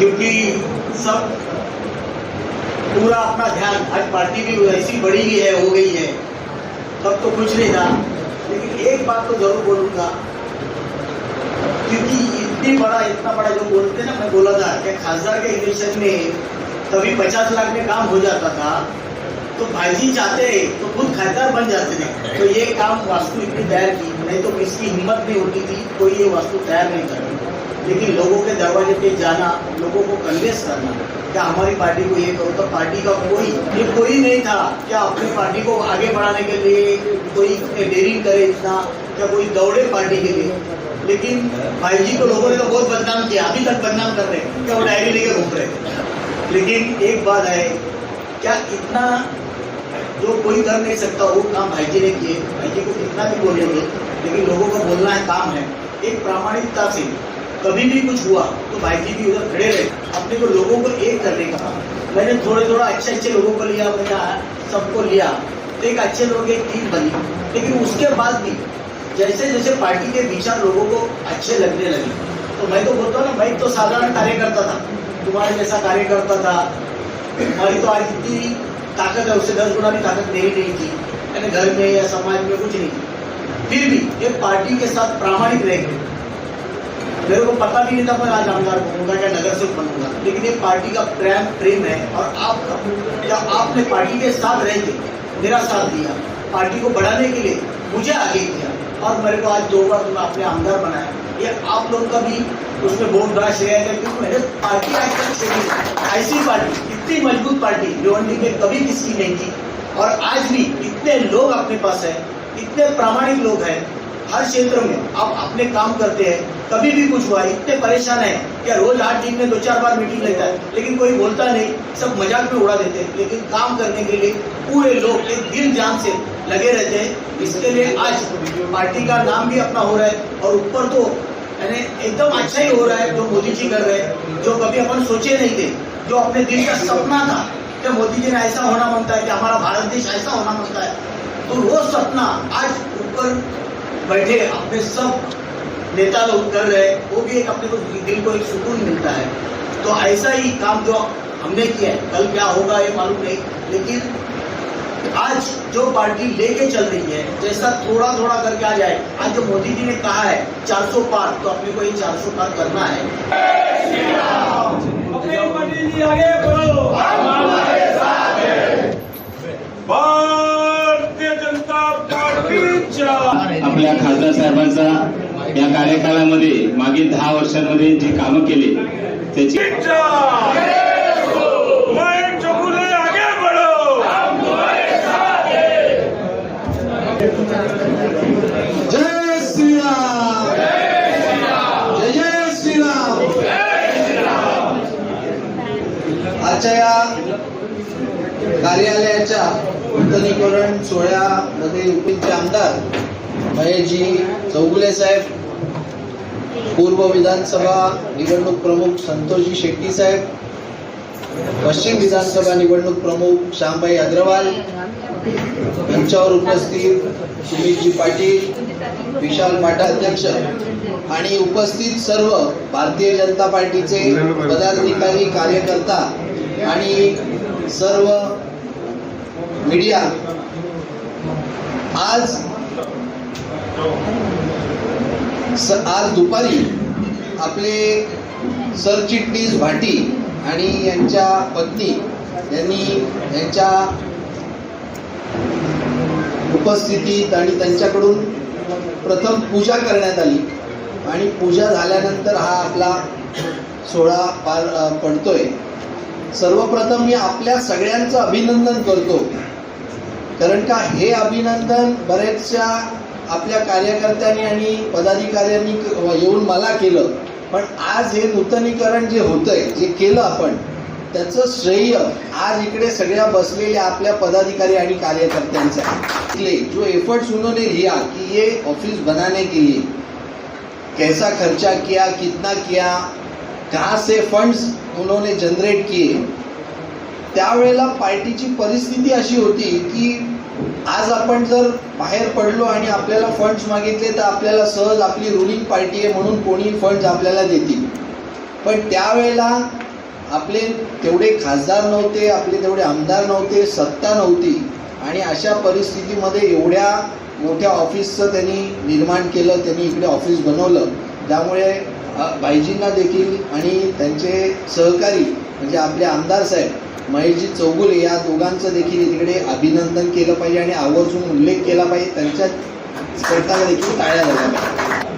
क्योंकि सब पूरा अपना ध्यान आज पार्टी भी ऐसी बड़ी भी है, हो गई है। तब तो कुछ नहीं था। लेकिन एक बात तो ज़रूर बोलूँगा, क्योंकि इतनी बड़ा, इतना बड़ा जो बोलते हैं ना, मैं बोला था कि खासदार के इलेक्शन में कभी पचास लाख में काम हो जाता था तो भाईजी चाहते तो खुद खासदार बन जाते थे। तो ये काम वास्तु इतनी तैयार की, नहीं तो किसकी हिम्मत नहीं होती थी, कोई ये वास्तु तैयार नहीं करती। लेकिन लोगों के दरवाजे पे जाना, लोगों को कन्वेंस करना। क्या हमारी पार्टी को ये करो? तो पार्टी का कोई, ये कोई नहीं था। क्या अपनी पार्टी को आगे बढ़ाने के लिए कोई डेयरिंग करे इतना? क्या कोई दौड़े पार्टी के लिए? लेकिन भाई जी को लोगों ने तो बहुत बदनाम किया। अभी तक बदनाम कर रहे हैं। क्या वो डायरी लेके घूम रहे लेकिन एक बात है क्या इतना जो कोई कर नहीं सकता, वो काम भाई जी ने किए। भाई जी को कितना भी बोलेंगे, लेकिन लोगों को बोलना है, काम है। एक प्रामाणिकता से कभी भी कुछ हुआ तो भाई जी भी उधर खड़े रहे। अपने को लोगों को एक करने का मैंने थोड़े थोड़ा अच्छे अच्छे लोगों को लिया, मैंने सबको लिया। तो एक अच्छे लोगों एक टीम बनी। लेकिन उसके बाद भी जैसे जैसे पार्टी के विचार लोगों को अच्छे लगने लगे तो मैं तो बोलता हूँ ना, मैं तो साधारण कार्यकर्ता था। तुम्हारे जैसा कार्यकर्ता था। हमारी तो आज इतनी ताकत है, उससे दस गुना भी ताकत मेरी नहीं थी। मैंने घर में या समाज में कुछ नहीं थी फिर भी एक पार्टी के साथ प्रामाणिक रहेंगे मेरे को पता भी नहीं था मैं आज आमदार बनूँगा या नगर सेवक बनूँगा। लेकिन ये पार्टी का प्रेम प्रेम है और आपका या आपने पार्टी के साथ रह के मेरा साथ दिया? पार्टी को बढ़ाने के लिए मुझे आगे किया और मेरे को आज दो बार तुमने अपने आमदार बनाया। ये आप लोग का भी उसमें बहुत बड़ा श्रेय है, क्योंकि मैंने पार्टी आज तक छोड़ी ऐसी पार्टी, इतनी मज़बूत पार्टी, भिवंडी में कभी किसकी नहीं थी। और आज भी इतने लोग अपने पास है, इतने प्रामाणिक लोग हैं हर क्षेत्र में आप अपने काम करते हैं, कभी भी कुछ हुआ इतने परेशान है क्या रोज आठ दिन में दो चार बार मीटिंग लेता है। लेकिन कोई बोलता नहीं, सब मज़ाक में उड़ा देते हैं। लेकिन काम करने के लिए पूरे लोग एक दिल जान से लगे रहते हैं। इसके लिए आज पार्टी का नाम भी अपना हो रहा है और ऊपर तो यानी एकदम अच्छा ही हो रहा है जो मोदी जी कर रहे हैं, जो कभी अपन सोचे नहीं थे, जो अपने दिल का सपना था कि मोदी जी ने ऐसा होना मानता है कि हमारा भारत देश ऐसा होना मानता है। तो वो सपना आज ऊपर बैठे अपने सब नेता लोग कर रहे हैं वो भी एक अपने को दिल को एक सुकून मिलता है। तो ऐसा ही काम जो हमने किया है कल क्या होगा ये मालूम नहीं लेकिन आज जो पार्टी लेके चल रही है जैसा थोड़ा थोड़ा करके आ जाए आज जो मोदी जी ने कहा है 400 पार तो अपने को ये 400 पार करना है। अपने आगे बढ़ो। आपल्या खासदार साहेबांचा या कार्यकालामध्ये मागील दहा वर्षांमध्ये जी कामं केली त्याची कार्यालयाच्या नूतनीकरण सोहळ्यामध्ये युपीचे आमदार महेशजी चौगुले साहेब पूर्व विधानसभा निवडणूक प्रमुख संतोषजी शेट्टी साहेब पश्चिम विधानसभा निवडणूक प्रमुख श्यामभाई अग्रवाल यांच्यावर उपस्थित सुमितजी पाटील विशाल पाटा अध्यक्ष आणि उपस्थित सर्व भारतीय जनता पार्टीचे पदाधिकारी कार्यकर्ता आणि सर्व मीडिया आज स आज दुपारी आपले सरचिटणीस भाटी आणि यांच्या पत्नी यांनी यांच्या उपस्थितीत आणि त्यांच्याकडून प्रथम पूजा करण्यात आली. आणि पूजा झाल्यानंतर हा आपला सोहळा पार पडतोय. सर्वप्रथम मी आपल्या सगळ्यांचं अभिनंदन करतो. कारण का हे अभिनंदन बऱ्याचशा आपल्या कार्यकर्त्यांनी आणि पदाधिकाऱ्यांनी येऊन मला केलं. पण आज हे नूतनीकरण जे होतंय जे केलं आपण त्याचं श्रेय आज इकडे सगळ्या बसलेल्या आपल्या पदाधिकारी आणि कार्यकर्त्यांचं आहे. ले, जो एफर्ट्स उन्होंने लिया की ये ऑफिस बनाने के लिए कैसा खर्चा किया कितना किया कहाँ से फंड्स उन्होंने जनरेट किए. त्यावेळेला पार्टीची परिस्थिती अशी होती की आज आपण जर बाहेर पडलो आणि आपल्याला फंड्स मागितले तर आपल्याला सहज आपली रुलिंग पार्टी आहे म्हणून कोणी फंड्स आपल्याला देतील. पण त्यावेळेला आपले तेवढे खासदार नव्हते आपले तेवढे आमदार नव्हते सत्ता नव्हती. आणि अशा परिस्थितीमध्ये एवढ्या मोठ्या ऑफिसचं त्यांनी निर्माण केलं त्यांनी इकडे ऑफिस बनवलं. त्यामुळे भाईजींना देखील आणि त्यांचे सहकारी म्हणजे आपले आमदार साहेब महेशजी चौगुले या दोघांचं देखील तिकडे अभिनंदन केलं पाहिजे आणि आवर्जून उल्लेख केला पाहिजे. त्यांच्या करता देखील टाळ्या झाल्या पाहिजे.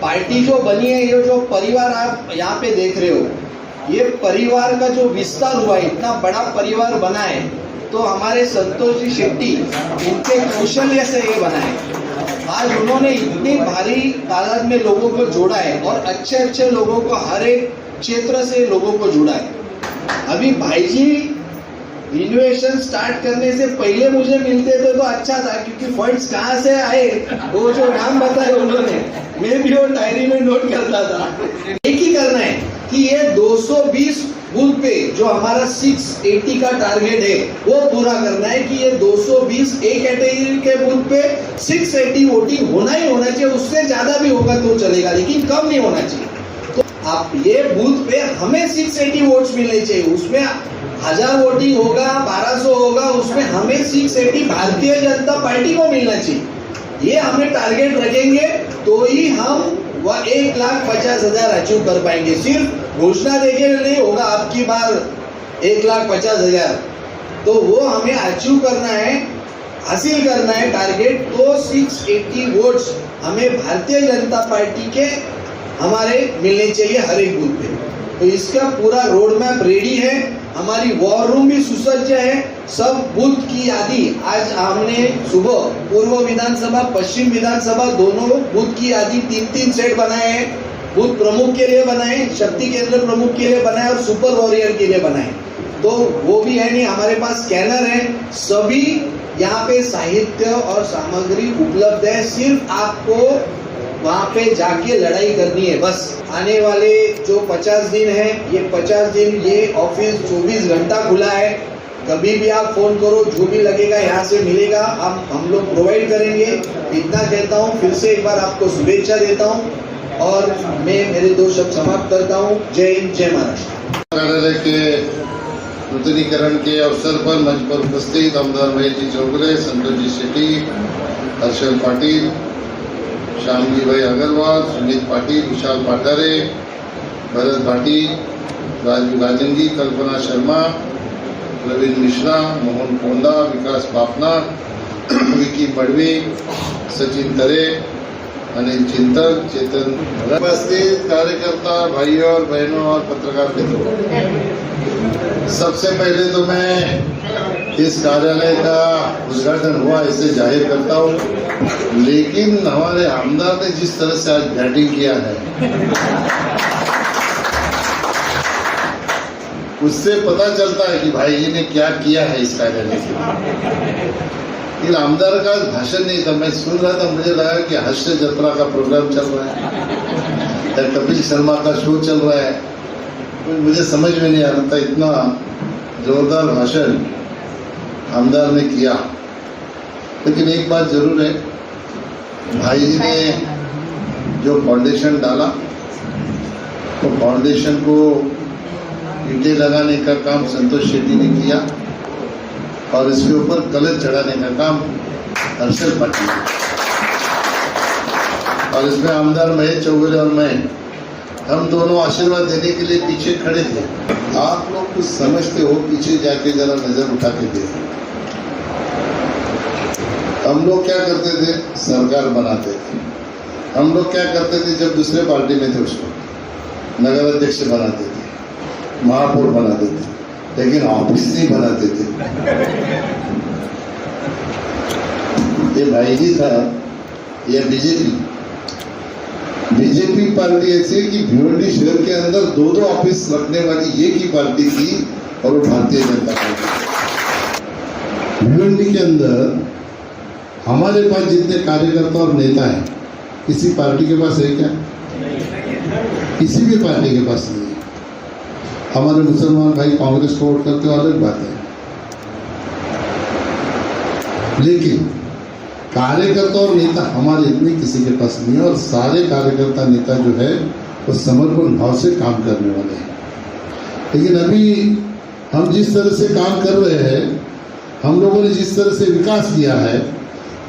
पार्टी जो बनी है ये जो परिवार आप यहाँ पे देख रहे हो ये परिवार का जो विस्तार हुआ है इतना बड़ा परिवार बना है तो हमारे संतोष जी शेट्टी उनके कौशल्य से ये बना है। आज उन्होंने इतनी भारी तादाद में लोगों को जोड़ा है और अच्छे अच्छे लोगों को, हर एक क्षेत्र से लोगों को जोड़ा है। अभी भाई जी इन्वेशन स्टार्ट करने से पहले मुझे मिलते थे तो अच्छा था, क्योंकि फंड्स कहाँ से आए? वो जो नाम बताए उन्होंने, मैं भी वो डायरी में नोट करता था एक ही करना है कि ये 220 बूथ पे जो हमारा 680 का टारगेट है, वो पूरा करना है कि ये 220 एक कैटेगरी के बूथ पे 680 वोटिंग होना ही होना चाहिए, उससे ज़्यादा भी होगा तो चलेगा, लेकिन कम नहीं होना चाहिए। तो आप ये बूथ पे हमें 680 वोट्स मिलने चाहिए, उसमें हज़ार वोटिंग होगा 1200 होगा, उसमें हमें 680 भारतीय जनता पार्टी को मिलना चाहिए। ये हमें टारगेट रखेंगे तो ही हम वह एक लाख पचास हज़ार अचीव कर पाएँगे। सिर्फ़ घोषणा देके नहीं होगा आपकी बार। एक लाख पचास हज़ार। तो वो हमें अचीव करना है, हासिल करना है टारगेट तो 680 वोट्स हमें भारतीय जनता पार्टी के हमारे मिलने चाहिए हर एक बूथ पे। तो इसका पूरा रोड मैप रेडी है। हमारी वॉर रूम भी सुसज्ज है। सब बूथ की यादी आज हमने सुबह पूर्व विधानसभा, पश्चिम विधानसभा दोनों बूथ की यादी तीन तीन सेट बनाए हैं। बूथ प्रमुख के लिए बनाए, शक्ति केंद्र प्रमुख के लिए बनाए और सुपर वॉरियर के लिए बनाए। तो वो भी है नहीं, हमारे पास स्कैनर है। सभी यहाँ पे साहित्य और सामग्री उपलब्ध है। सिर्फ़ आपको वहाँ पे जाके लड़ाई करनी है, बस। आने वाले जो 50 दिन है, ये 50 दिन, ये ऑफ़िस 24 घंटा खुला है। कभी भी आप फ़ोन करो, जो भी लगेगा यहाँ से मिलेगा। आप, हम लोग प्रोवाइड करेंगे। इतना कहता हूँ, फिर से एक बार आपको शुभेच्छा देता हूँ। और मैं, मेरे दो शब्द समाप्त करता हूँ। जय हिंद, जय महाराष्ट्र। कार्यालय के नूतनीकरण के अवसर पर मंच पर उपस्थित आमदार महेश जी चौगुले, संतोष जी शेट्टी, हर्षल पाटिल श्यामजी भाई अग्रवाल सुमित पाटिल, विशाल पाटारे, भरत भाटी राजू गाजंगी कल्पना शर्मा, प्रवीण मिश्रा, मोहन पोंडा विकास बापना विकी बड़वे सचिन तरे, अनिल चिंतक चेतन उपस्थित कार्यकर्ता, भाइयों और बहनों और पत्रकार मित्रों। सबसे पहले तो मैं इस कार्यालय का उद्घाटन हुआ इसे ज़ाहिर करता हूँ। लेकिन हमारे आमदार ने जिस तरह से आज बैटिंग किया है, उससे पता चलता है कि भाई जी ने क्या किया है इस कार्यालय लिए। लेकिन आमदार का भाषण नहीं था, मैं सुन रहा था, मुझे लगा कि हर्ष जत्रा का प्रोग्राम चल रहा है, या कपिल शर्मा का शो चल रहा है। मुझे समझ में नहीं आ रहा था, इतना जोरदार भाषण आमदार ने किया। लेकिन एक बात ज़रूर है, भाई जी ने जो फाउंडेशन डाला तो फाउंडेशन को ईटे लगाने का काम संतोष शेट्टी ने किया और इसके ऊपर कलर चढ़ाने का काम हर्षल पाटिल और इसमें आमदार महेश चौगुले और मैं हम दोनों आशीर्वाद देने के लिए पीछे खड़े थे। आप लोग कुछ समझते हो, पीछे जाके जरा नज़र उठा के देखो। हम लोग क्या करते थे? सरकार बनाते थे। हम लोग क्या करते थे जब दूसरे पार्टी में थे उसको? नगर अध्यक्ष बनाते थे, महापौर बनाते थे, लेकिन ऑफ़िस नहीं बनाते थे। ये भाई जी था ये बीजेपी बीजेपी पार्टी ऐसी है कि भिवंडी शहर के अंदर दो दो ऑफ़िस रखने वाली एक ही पार्टी थी और वो भारतीय जनता पार्टी भिवंडी के अंदर हमारे पास जितने कार्यकर्ता और नेता हैं, किसी पार्टी के पास है क्या? किसी भी पार्टी के पास नहीं। है हमारे मुसलमान भाई कांग्रेस को वोट करते अलग बात है। लेकिन कार्यकर्ता और नेता, हमारे इतने किसी के पास नहीं है और सारे कार्यकर्ता, नेता जो है, वो समर्पण भाव से काम करने वाले हैं। लेकिन अभी हम जिस तरह से काम कर रहे हैं, हम लोगों ने जिस तरह से विकास किया है,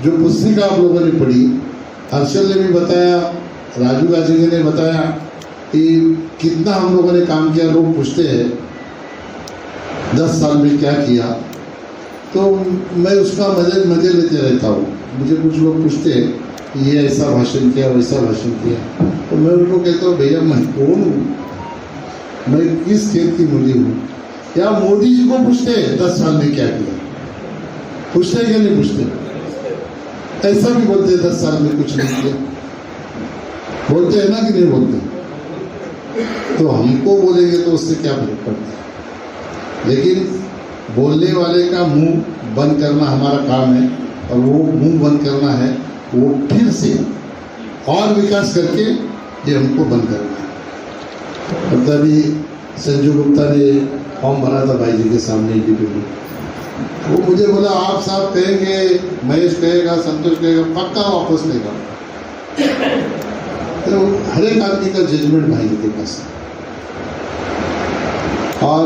जो पुस्तिका आप लोगों ने पढ़ी, हर्षल ने भी बताया, राजू गाजी ने बताया कि कितना हम लोगों ने काम किया, लोग पूछते हैं, दस साल में क्या किया तो मैं उसका मज़े मज़े लेते रहता हूँ मुझे कुछ लोग पूछते हैं कि ये ऐसा भाषण किया वैसा भाषण किया तो मैं उनको कहता हूँ भैया मैं कौन हूँ मैं किस खेत की मूली हूँ या मोदी जी को पूछते हैं दस साल में क्या किया पूछते हैं कि नहीं पूछते ऐसा भी बोलते हैं दस साल में कुछ नहीं किया बोलते हैं ना कि नहीं बोलते तो हमको बोलेंगे तो उससे क्या फ़र्क पड़ता है लेकिन बोलने वाले का मुँह बंद करना हमारा काम है और वो मुँह बंद करना है, वो फिर से और विकास करके ये हमको बंद करना है। मतलब अभी संजू गुप्ता ने फॉर्म भरा था भाई जी के सामने में। वो मुझे बोला, आप साहब कहेंगे, महेश कहेगा, संतोष कहेगा, पक्का वापस लेगा तो हर एक आदमी का जजमेंट भाई जी के पास और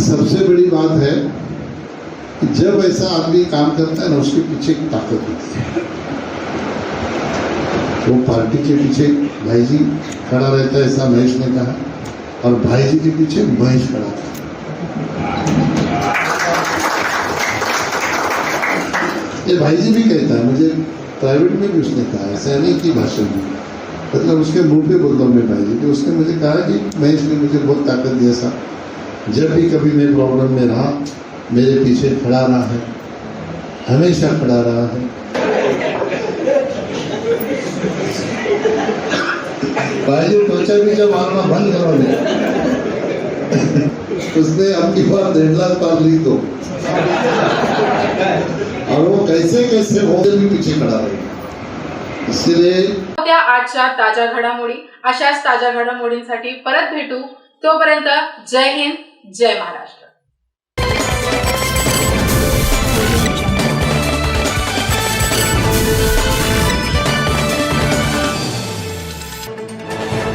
सबसे बड़ी बात है कि जब ऐसा आदमी काम करता है ना, उसके पीछे एक ताकत होती है। वो पार्टी के पीछे भाई जी खड़ा रहता है, ऐसा महेश ने कहा, और भाई जी के पीछे महेश खड़ा था ये भाई जी भी कहता है, मुझे प्राइवेट में भी उसने कहा, ऐसा नहीं कि भाषण में। मतलब उसके मुँह पे बोलता हूँ मैं भाई जी तो उसने मुझे कहा कि महेश ने मुझे बहुत ताकत दिया था जब भी कभी मैं प्रॉब्लम में रहा, मेरे पीछे खड़ा रहा है। हमेशा खड़ा रहा है। भाई जी त्वचा भी जब मारना बंद करो ने, उसने अपनी बार डेढ़ लाख पार ली तो। और वो कैसे कैसे होते भी पीछे खड़ा रहे। इसलिए त्या आजच्या ताज्या घडामोडी, अशाच ताज्या घडामोडींसाठी परत भेटू. तोपर्यंत जय हिंद. जय महाराष्ट्र